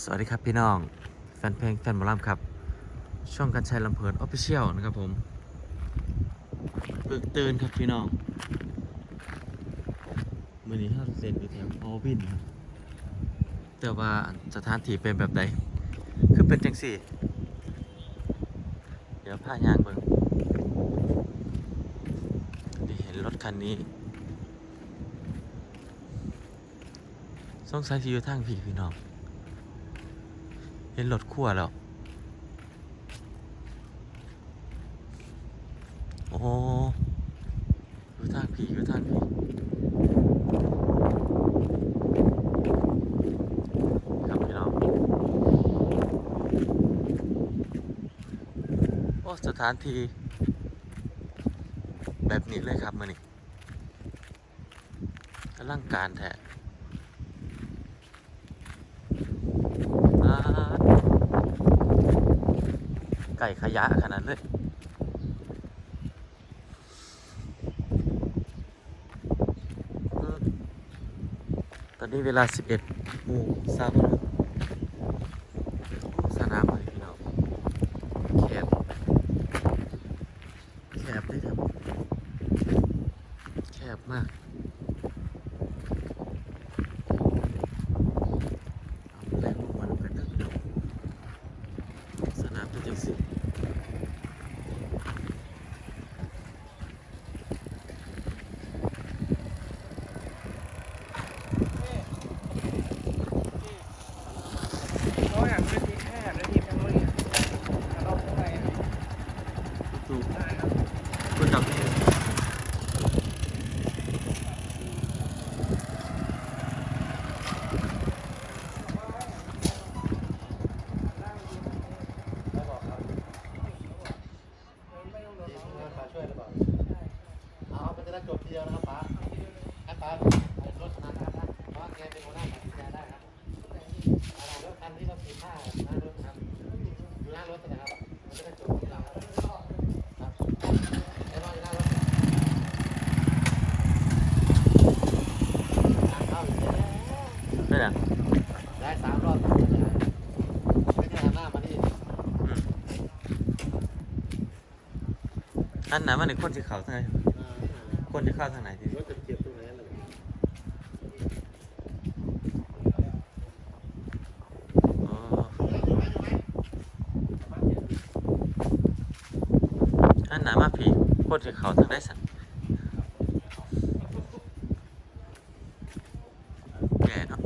สวัสดีครับพี่น้อง แฟนเพลงแฟนหมอลำครับ ช่องกันชัยลำเพลินออฟฟิเชียลนะครับผมปึกตื่นครับพี่น้องมือนี้ห้าเซนอยู่แถวออวินครับแต่ว่าสถานที่เป็นแบบใดคือเป็นจังสี่ เดี๋ยวพายางเบิ่งด้เห็นรถคันนี้สงสัยที่อยู่ทางพี่พี่น้อง เห็นรถขั้วแล้ว โอ้อยู่ทางพี่อยู่ทางพี่ครับพี่น้อง โอ้ สถานที่แบบนี้เลยครับมานี่อลังการแท้อ่า ไก่ขยะขนาดเลยตอนนี้เวลา 11โมงสามนาทีสนามอะไรพี่น้องแคบแคบเลยครับแคบมากเอาแรงลงมาแล้วกันนะพี่น้องสนามเป็นจังสิ เขาอยากได้ทีแค่อยากได้ทีแฟมิลี่อะเราเข้าไปครับ ถูก ได้ครับ คุณกับพี่ มาช่วยหรือเปล่าเอามันจะได้จบทีเดียวนะครับป้าให้ป้ารถนะครับนะเพราะว่าแกเป็นหัวหน้าตัดสินใจได้ครับเอารถคันที่เราสีผ้าหน้ารถครับอยู่หน้ารถนะครับ มันจะได้จบทีเดียวครับครับไอ้รอยหน้ารถทางเข้าอยู่แล้ว ได้ยังได้สามรอบไม่ได้ไม่ได้หันหน้ามานี่อันไหนมันในคนจะเขาทางไหนคนจะเข้าทางไหนทีรถจะเจ็บตรงไหนอะไรอ๋ออันไหนมาผีคนจะเขาทางได้สันแก่เนาะ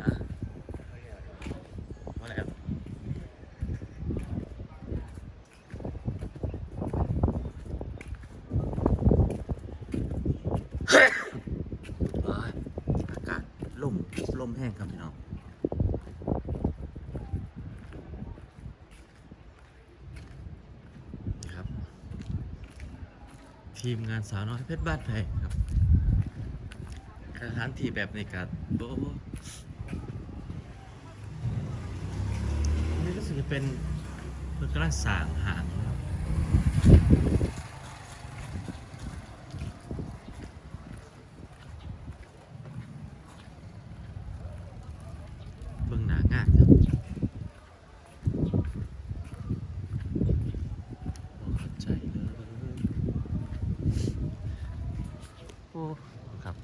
อะมาแล้ว เอากาศลมลมแห้งครับพี่น้องนี่ครับ ทีมงานสาวน้อยเพชรบ้านแพงครับสถานที่แบบในการโบนี่รู้สึกจะเป็นเพื่อกำลังสางหางครับเบื้องหน้างานครับบ่เข้าใจเลย โอ้ครับ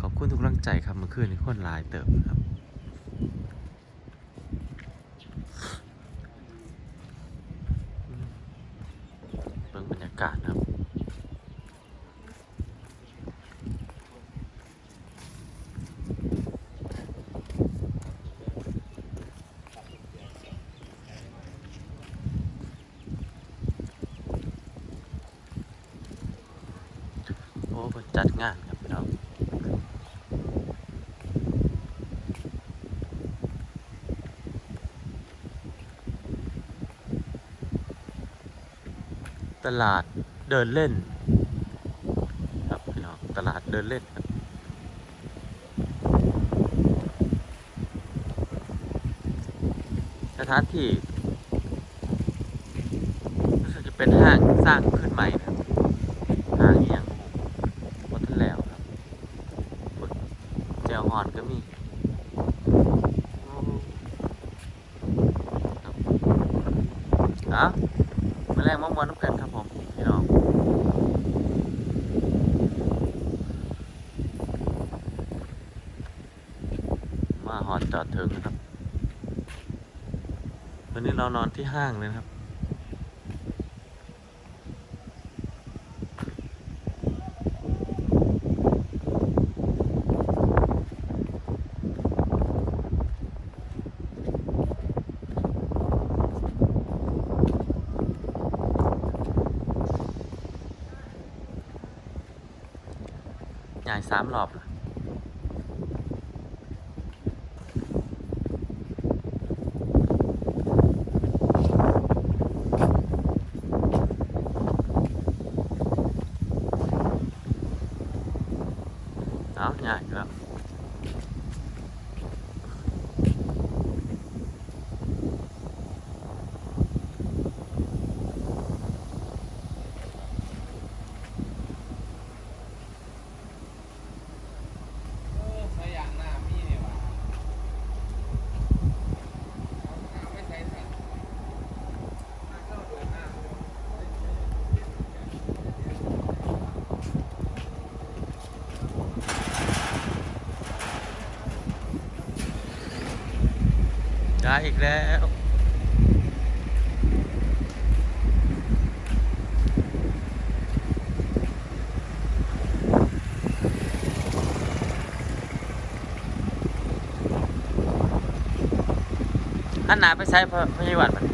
ขอบคุณทุกกำลังใจครับเมื่อคืนนี้คนลายเติบครับเบิ่งบรรยากาศนะครับ โอ้เพิ่น จัดงานครับพี่น้องตลาดเดินเล่น ครับพี่น้องตลาดเดินเล่นครับสถานที่รู้สึกจะเป็นห้างสร้างขึ้นใหม่นะครับห้างอหย่าง มวนน้ำกันครับผมพี่น้องมาหอดจอดถึงนะครับวันนี้เรานอนที่ห้างเลยครับายสามรอบละเอาใหญ่แล้ว เออใส่ยางหน้ามีนี่หว่าเอาไม่ใส่สัตว์มาเข้าเดินหน้าไปเลย ได้ อีกแล้ว อันหนาไปใช้พระพยาบาลมัน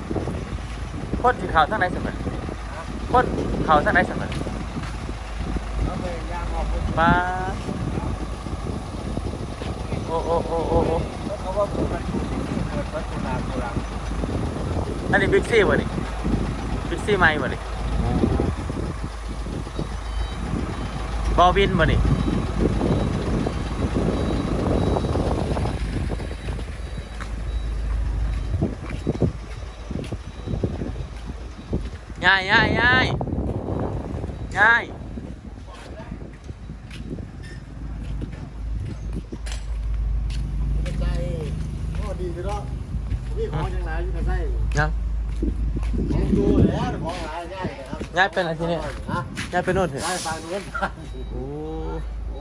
พ่นสีขาทั้งไหนสมัยพ่นเขาทั้งไหนสมัยเอาไปย่าโอ้โอ้โอ้โอ้ อันนี้บิ๊กซี่บ่ดิบิ๊กซี่ไม่บ่ดิบอวินบ่ดิง่ายง่ายง่ายง่าย กระจายก็ดีอยู่แล้วนี่ของยังไงอยู่กระจา ยังของดูแล้วของหลายง่ายเลยครับง่ายเป็นอะไรทีนี้ฮะง่ายเป็นโน่นเถอะได้ฟังนู้นโอ้โห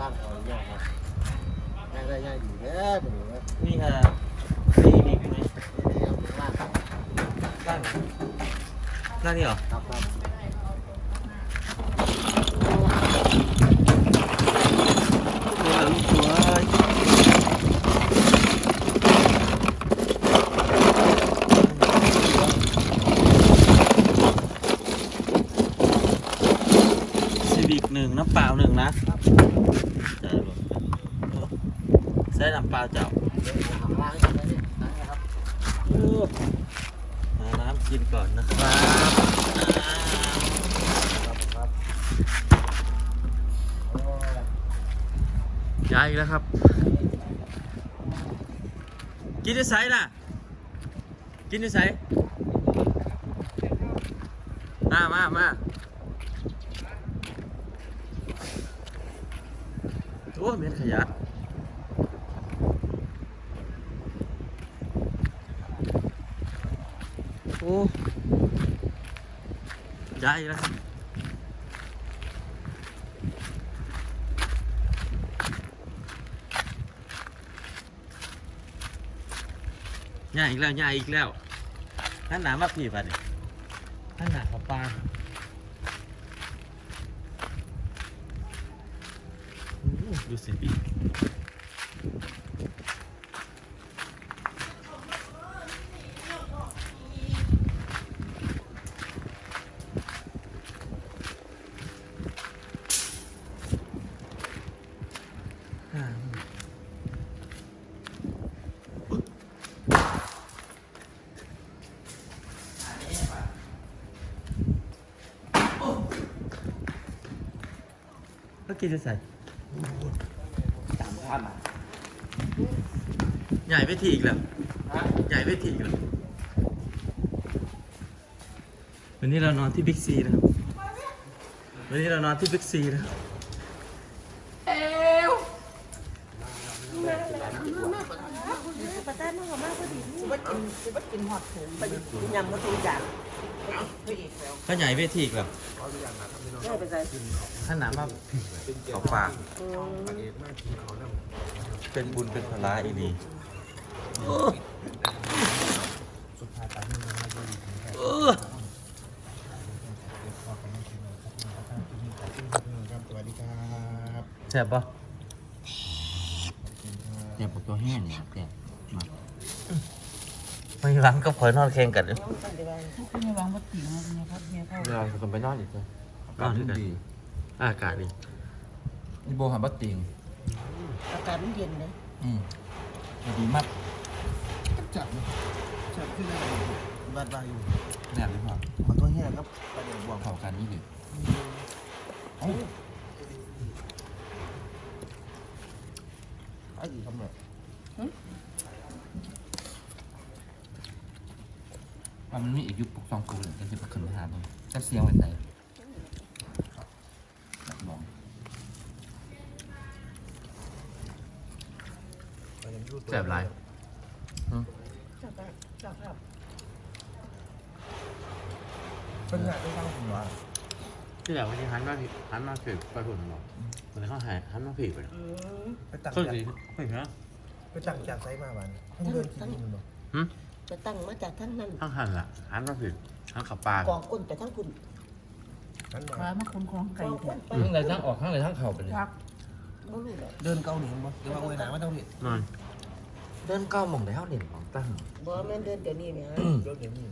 ร่างเขาง่ายง่ายได้ง่ายดีแน่ดีนี่ค่ะนี่มีไหมนี่เอาเป็นร่างครับร่างร่างนี่เหรอ ครับครับ ตัวลูกตัว ซีวิกหนึ่งน้ำเปล่าหนึ่งนะใส่น้ำเปล่าเจ้าเดี๋ยวเอาร่างให้ทำได้เนี่ยนะครับหาน้ำกินก่อนนะครับย้ายอีกแล้วครับ กินที่ไสน่ะ กินที่ไสมามามา โอ้เหม็นขยะโอ้ย้ายอีกแล้วครับย่อีกแล้วย่อีกแล้วนั่นหนามาพี่ป่ะนี่ยนั่นหนาของปลา อู้ดูสิบี อ่าก็กินจะใส่สามพันอะใหญ่ไปทีอีกแล้วใหญ่ไปทีอีกแล้ววันนี้เรานอนที่บิ๊กซีนะครับ วันนี้เรานอนที่บิ๊กซีนะครับเอวปลาแต้มมากมากพอดีสิว่ากินสิว่ากินหอดถุงไปกินยำก็ตัวอย่างไปอีกแล้วข้าใหญ่เวทีอีกแบ บได้ไปใส่ข้าหนามาเขาปากอืมเป็นบุญเป็นพลาอีนีแซ่บปะแซ่บปะตัวแห้งเนี่ยแซ่บมากไม่หวังก็พอยนอนแข่งกันเลยน้องกันดีไปไม่วางวัตถุนะครับเนี่ยครับเนี่ยเข้าเราคนไปนอนอีกเลย นอนดี อากาศดีนี่โบหาบัตติงอากาศมันเย็นเลยอืมดีมากจับจับขึ้นได้บัดบาอยู่แนบดีกว่าขอโทษเฮียครับประเดี๋ยวบวกเข้ากันนี่เลยไอ้อีกคำเนี่ยว่ามันมีอีกยุคปกสองกูเลยจะขึ้นไปหาตรงจะเสียงไว้ใส่ลอง แซ่บไรจับไปจับครับเป็นไงได้ฟังผมว่าที่แล้ววันนี้หันมาผิดหันมาผิดไปผลหรอวันนี้เขาหายหันมาผิดไปอืมไปตักส้นจากสีไม่เหรอไปตักจากไซมาวันเพิ่งเดินขี่มันเนาะหืมไปตั้งมาจากทั้งนั้นทั้งหันล่ะหันมาผิดทั้งขับปลากองก้นไปทั้งคุณนั่นปลามามาคนของกไก่องเถก้อะนไปทั้งไหนทั้งออกทั้งไหนทั้งเข่าไปเลยพักบ่รู้เลยเดินเกาหลีมั้งเดี๋ยวว่าเวลาไม่ต้องผิดนอน เดินเก้าหม่องแล้วเหรียญของตั้ง บ่แม่นเดินเดี๋ยวนี้เนี่ยเดี๋ยวเดี๋ยวนี้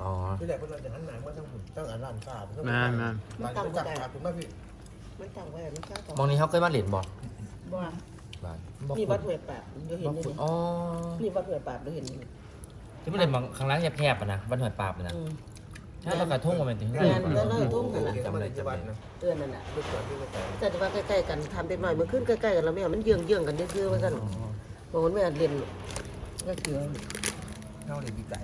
อ๋อ ที่แรกเพื่อนจะหันหนังมาทั้งหุ่นตั้งอ่านร้านข้าวนานนานร้านจับขาถึงมาพี่มันตั้งไว้มันช้าต่อมองนี้เขาเคยมาเหรียญบอกบ่บ้านนี่วัดห้วยปากเดี๋ยวเห็นบอกนี่คุณอ๋อนี่วัดห้วยปากเดี๋ยวเห็นนี่ที่ไม่ได้มองข้างล่างแคบๆอะนะบ้านหอยปราบนะอืม ถ้าเรากระทุ่งมันเป็นถึงงานแล้วเราทุ่งกันละจำอะไรจำอะไรนะเตือนนั่นแหละลูกเกิดที่มาแต่แต่ว่าใกล้ๆกันทำเป็นหน่อยมันขึ้นใกล้ๆกันแล้วแม่มันเยื่องเยื่องๆกันเยอะๆไว้กัน บอกว่าไม่เรียนก็เกลือเท่าเลยดีใจ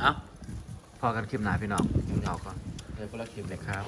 เอ้าพอกันคลิปหนาพี่น้องเอาก่อน เดี๋ยวก็ละคลิปเลยครับ